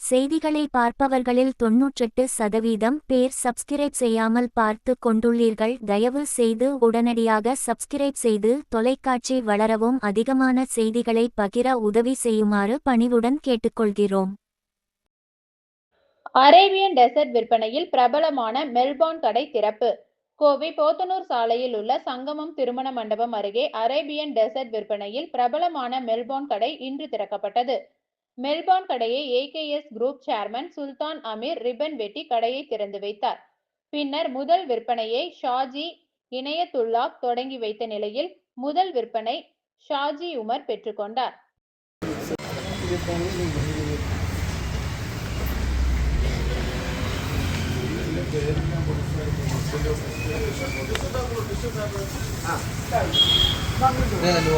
செய்திகளை பார்ப்பவர்களில் தொன்னூற்றெட்டு சதவீதம் பேர் சப்ஸ்கிரைப் செய்யாமல் பார்த்து கொண்டுள்ளீர்கள். தயவு செய்து உடனடியாக சப்ஸ்கிரைப் செய்து தொலைக்காட்சி வளரவும் அதிகமான செய்திகளை பகிர உதவி செய்யுமாறு பணிவுடன் கேட்டுக்கொள்கிறோம். அரேபியன் டெசர்ட் விற்பனையில் பிரபலமான மெல்போர்ன் கடை திறப்பு. கோவை போத்தனூர் சாலையில் உள்ள சங்கமம் திருமண மண்டபம் அருகே அரேபியன் டெசர்ட் விற்பனையில் பிரபலமான மெல்போர்ன் கடை இன்று திறக்கப்பட்டது. மெல்பார்ன் கடையை AKS group chairman Sultan Ameer ribbon வெட்டி கடையை திறந்து வைத்தார் பின்னர் முதல் விற்பனையை ஷாஜி இணையத்துல்லா தொடங்கி வைத்த நிலையில் முதல் விற்பனை ஷாஜி உமர் பெற்றுக்கொண்டார் ഇത് ലോ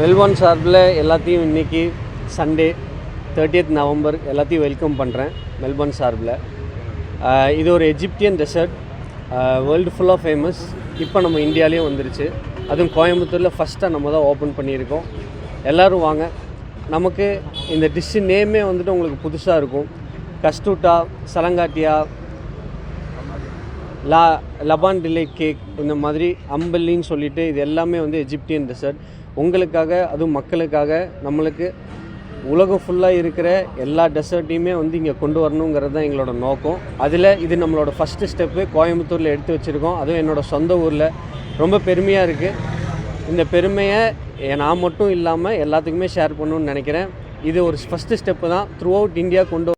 மெல்போர்ன் சார்பில் எல்லாத்தையும் இன்றைக்கி சண்டே தேர்ட்டியத் நவம்பர் எல்லாத்தையும் வெல்கம் பண்ணுறேன் மெல்போர்ன் சார்பில். இது ஒரு எஜிப்டியன் டெசர்ட் வேர்ல்டு ஃபுல்லாக ஃபேமஸ் இப்போ நம்ம இந்தியாலேயும் வந்துருச்சு. அதுவும் கோயம்புத்தூரில் ஃபஸ்ட்டாக நம்ம தான் ஓப்பன் பண்ணியிருக்கோம். எல்லோரும் வாங்க. நமக்கு இந்த டிஷ்ஷு நேமே வந்துட்டு உங்களுக்கு புதுசாக இருக்கும். கஸ்டூட்டா சலங்காட்டியா லா லபான் டிலைட் கேக் இந்த மாதிரி அம்பல்லின்னு சொல்லிட்டு இது எல்லாமே வந்து எஜிப்டியன் டெசர்ட் உங்களுக்காக அதுவும் மக்களுக்காக நம்மளுக்கு உலகம் ஃபுல்லாக இருக்கிற எல்லா டெசர்ட்டையுமே வந்து இங்கே கொண்டு வரணுங்கிறது தான் எங்களோட நோக்கம். அதில் இது நம்மளோட ஃபஸ்ட்டு ஸ்டெப்பு கோயம்புத்தூரில் எடுத்து வச்சுருக்கோம். அதுவும் என்னோடய சொந்த ஊரில். ரொம்ப பெருமையாக இருக்குது இந்த பெருமையை நான் மட்டும் இல்லாமல் எல்லாத்துக்குமே ஷேர் பண்ணணுன்னு நினைக்கிறேன். இது ஒரு ஃபஸ்ட்டு ஸ்டெப்பு தான். த்ரூ அவுட் இந்தியா கொண்டு